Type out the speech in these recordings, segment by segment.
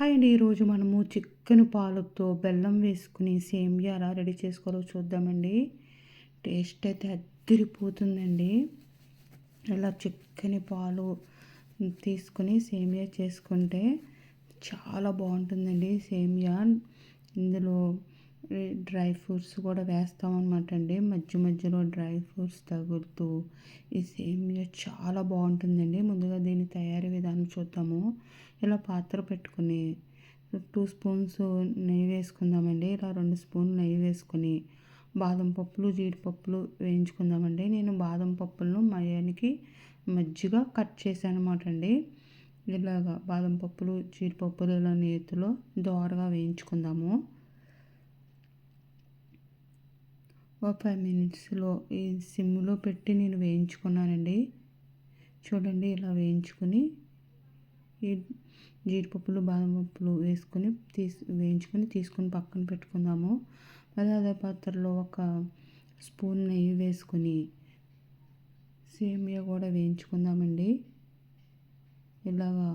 Hi అండి ఈరోజు మనము చిక్కని పాలతో బెల్లం వేసుకుని సేమియా ఎలా రెడీ చేసుకోవాలో చూద్దామండి. టేస్ట్ అయితే అద్దరిపోతుందండి ఇలా చిక్కని పాలు తీసుకుని సేమియా చేసుకుంటే చాలా బాగుంటుందండి సేమియా. ఇందులో డ్రై ఫ్రూట్స్ కూడా వేస్తాం అనమాట అండి. మధ్య మధ్యలో డ్రై ఫ్రూట్స్ తగులుతూ ఈ సేమియా చాలా బాగుంటుందండి. ముందుగా దీని తయారీ విధానం చూద్దాము. ఇలా పాత్ర పెట్టుకుని టూ స్పూన్స్ నెయ్యి వేసుకుందామండి. ఇలా రెండు స్పూన్లు నెయ్యి వేసుకుని బాదం పప్పులు జీడిపప్పులు వేయించుకుందామండి. నేను బాదం పప్పులను మయానికి మజ్జిగ కట్ చేశాను అనమాట అండి. ఇలాగా బాదం పప్పులు జీడిపప్పులు ఇలా నేతిలో దోరగా వేయించుకుందాము. ఒక ఫైవ్ మినిట్స్లో ఈ సిమ్లో పెట్టి నేను వేయించుకున్నానండి. చూడండి ఇలా వేయించుకొని ఈ జీడిపప్పులు బాదం పప్పులు వేసుకొని తీసి వేయించుకొని తీసుకొని పక్కన పెట్టుకుందాము. మరి అదే పాత్రలో ఒక స్పూన్ నెయ్యి వేసుకొని సేమియా కూడా వేయించుకుందామండి. ఇలాగా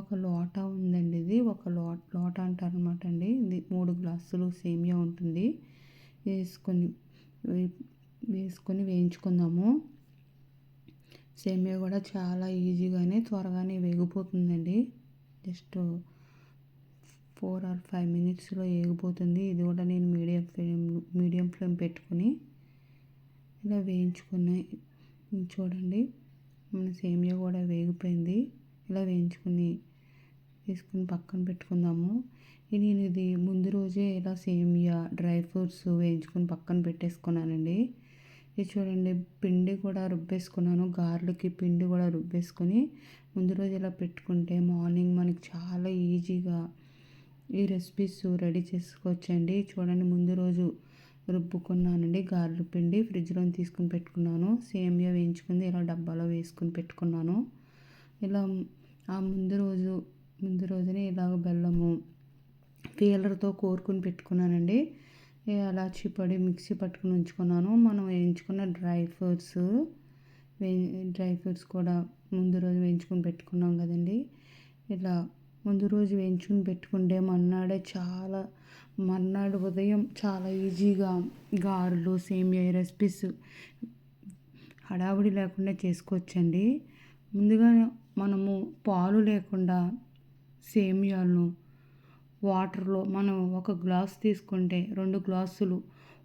ఒక లోట ఉందండి ఇది. ఒక లో లోట అంటారనమాట అండి. ఇది మూడు గ్లాసులు సేమియా ఉంటుంది. వేసుకొని వేసుకొని వేయించుకుందాము. సేమియా కూడా చాలా ఈజీగానే త్వరగానే వేగిపోతుందండి. జస్ట్ ఫోర్ ఆర్ ఫైవ్ మినిట్స్లో వేగిపోతుంది. ఇది కూడా నేను మీడియం ఫ్లేమ్ మీడియం ఫ్లేమ్ పెట్టుకుని ఇలా వేయించుకున్నాయి చూడండి. మన సేమియా కూడా వేగిపోయింది. ఇలా వేయించుకుని తీసుకుని పక్కన పెట్టుకుందాము. నేను ఇది ముందు రోజే ఇలా సేమియా డ్రై ఫ్రూట్స్ వేయించుకొని పక్కన పెట్టేసుకున్నానండి. ఇది చూడండి పిండి కూడా రుబ్బేసుకున్నాను. గార్లకి పిండి కూడా రుబ్బేసుకొని ముందు రోజు ఇలా పెట్టుకుంటే మార్నింగ్ మనకి చాలా ఈజీగా ఈ రెసిపీస్ రెడీ చేసుకోవచ్చండి. చూడండి ముందు రోజు రుబ్బుకున్నానండి గారెల పిండి. ఫ్రిడ్జ్లో తీసుకుని పెట్టుకున్నాను. సేమియా వేయించుకుంది ఇలా డబ్బాలో వేసుకుని పెట్టుకున్నాను. ఇలా ఆ ముందు రోజు ఇలాగ బెల్లము పీలర్తో కోరుకుని పెట్టుకున్నానండి. ఎలాచి పొడి మిక్సీ పట్టుకుని ఉంచుకున్నాను. మనం వేయించుకున్న డ్రై ఫ్రూట్స్ వే డ్రై ఫ్రూట్స్ కూడా ముందు రోజు వేయించుకుని పెట్టుకున్నాం కదండి. ఇలా ముందు రోజు వేయించుకుని పెట్టుకుంటే మన్నాడే చాలా మర్నాడు ఉదయం చాలా ఈజీగా గారెలు సేమియా రెసిపీస్ హడావుడి లేకుండా చేసుకోవచ్చండి. ముందుగా మనము పాలు లేకుండా సేమియాలను వాటర్లో మనం ఒక గ్లాస్ తీసుకుంటే రెండు గ్లాసులు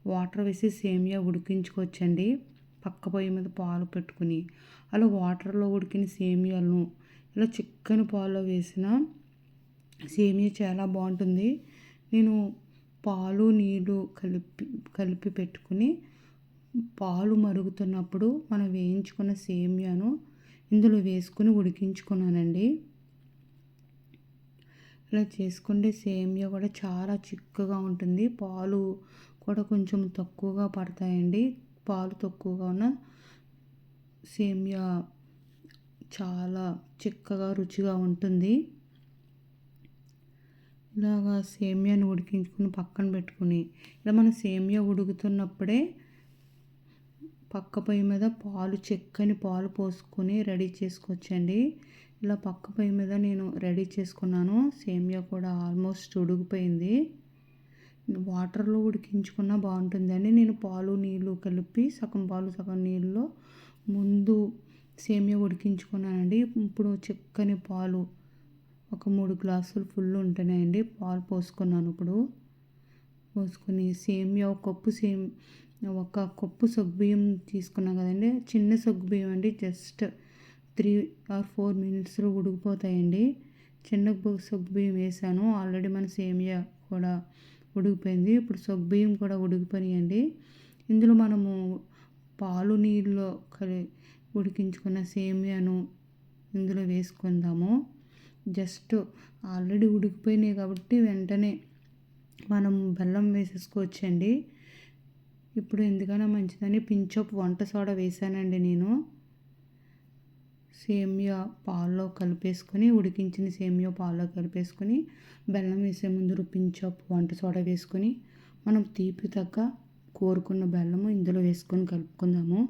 వాటర్ వేసి సేమియా ఉడికించుకోవచ్చండి. పక్క పొయ్యి మీద పాలు పెట్టుకుని అలా వాటర్లో ఉడికిన సేమియాలను ఇలా చిక్కని పాలు వేసిన సేమియా చాలా బాగుంటుంది. నేను పాలు నీళ్ళు కలిపి కలిపి పెట్టుకుని పాలు మరుగుతున్నప్పుడు మనం వేయించుకున్న సేమియాను ఇందులో వేసుకుని ఉడికించుకున్నానండి. ఇలా చేసుకుంటే సేమియా కూడా చాలా చిక్కగా ఉంటుంది. పాలు కూడా కొంచెం తక్కువగా పడతాయండి. పాలు తక్కువగా ఉన్న సేమియా చాలా చిక్కగా రుచిగా ఉంటుంది. ఇలాగా సేమియాని ఉడికించుకుని పక్కన పెట్టుకుని ఇలా మన సేమియా ఉడుకుతున్నప్పుడే పక్క పొయ్యి మీద పాలు చెక్కని పాలు పోసుకొని రెడీ చేసుకోవచ్చండి. ఇలా పక్క పొయ్యి మీద నేను రెడీ చేసుకున్నాను. సేమియా కూడా ఆల్మోస్ట్ ఉడికిపోయింది. వాటర్లో ఉడికించుకున్నా బాగుంటుందని నేను పాలు నీళ్ళు కలిపి సగం పాలు సగం నీళ్ళలో ముందు సేమియా ఉడికించుకున్నానండి. ఇప్పుడు చిక్కని పాలు ఒక మూడు గ్లాసులు ఫుల్ ఉంటున్నాయండి. పాలు పోసుకున్నాను ఇప్పుడు. పోసుకొని సేమియా ఒక కప్పు సేమ్ ఒక కప్పు సగ్గుబియ్యం తీసుకున్నాం కదండి. చిన్న సగ్గుబియ్యం అండి. జస్ట్ త్రీ ఆర్ ఫోర్ మినిట్స్లో ఉడికిపోతాయండి. చిన్న బియ్యం వేసాను. ఆల్రెడీ మన సేమియా కూడా ఉడికిపోయింది. ఇప్పుడు సగ్గుబియ్యం కూడా ఉడికిపోయాయండి ఇందులో మనము పాలు నీళ్ళలో కలి ఉడికించుకున్న సేమియాను ఇందులో వేసుకుందాము. జస్ట్ ఆల్రెడీ ఉడికిపోయినాయి కాబట్టి వెంటనే మనం బెల్లం వేసేసుకోవచ్చండి. ఇప్పుడు ఎందుకైనా మంచిదని పించప్ వంట సోడా వేసానండి నేను. సేమియా పాల్లో కలిపేసుకొని ఉడికించిన సేమియా పాల్లో కలిపేసుకొని బెల్లం వేసే ముందు రుపించపు వంట సోడా వేసుకొని మనం తీపి తగ్గ కోరుకున్న బెల్లము ఇందులో వేసుకొని కలుపుకుందాము.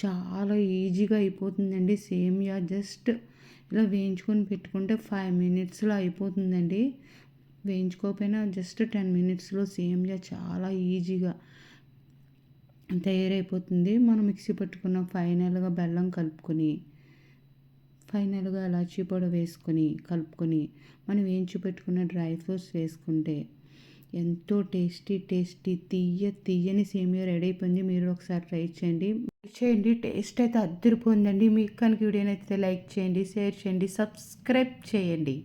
చాలా ఈజీగా అయిపోతుందండి సేమియా. జస్ట్ ఇలా వేయించుకొని పెట్టుకుంటే ఫైవ్ మినిట్స్లో అయిపోతుందండి. వేయించుకోకపోయినా జస్ట్ టెన్ మినిట్స్లో సేమియా చాలా ఈజీగా. తయారైపోతుంది. మనం మిక్సీ పట్టుకున్న ఫైనల్గా బెల్లం కలుపుకొని ఫైనల్గా ఇలాచీ పొడి వేసుకొని కలుపుకొని మనం వేయించి పెట్టుకున్న డ్రై ఫ్రూట్స్ వేసుకుంటే ఎంతో టేస్టీ టేస్టీ తీయ తీయని సేమియా రెడీ అయిపోయింది. మీరు ఒకసారి ట్రై చేయండి. చేయండి. టేస్ట్ అయితే అద్దరిపోయిందండి. మీకు కనుక వీడియో అయితే లైక్ చేయండి షేర్ చేయండి సబ్స్క్రైబ్ చేయండి.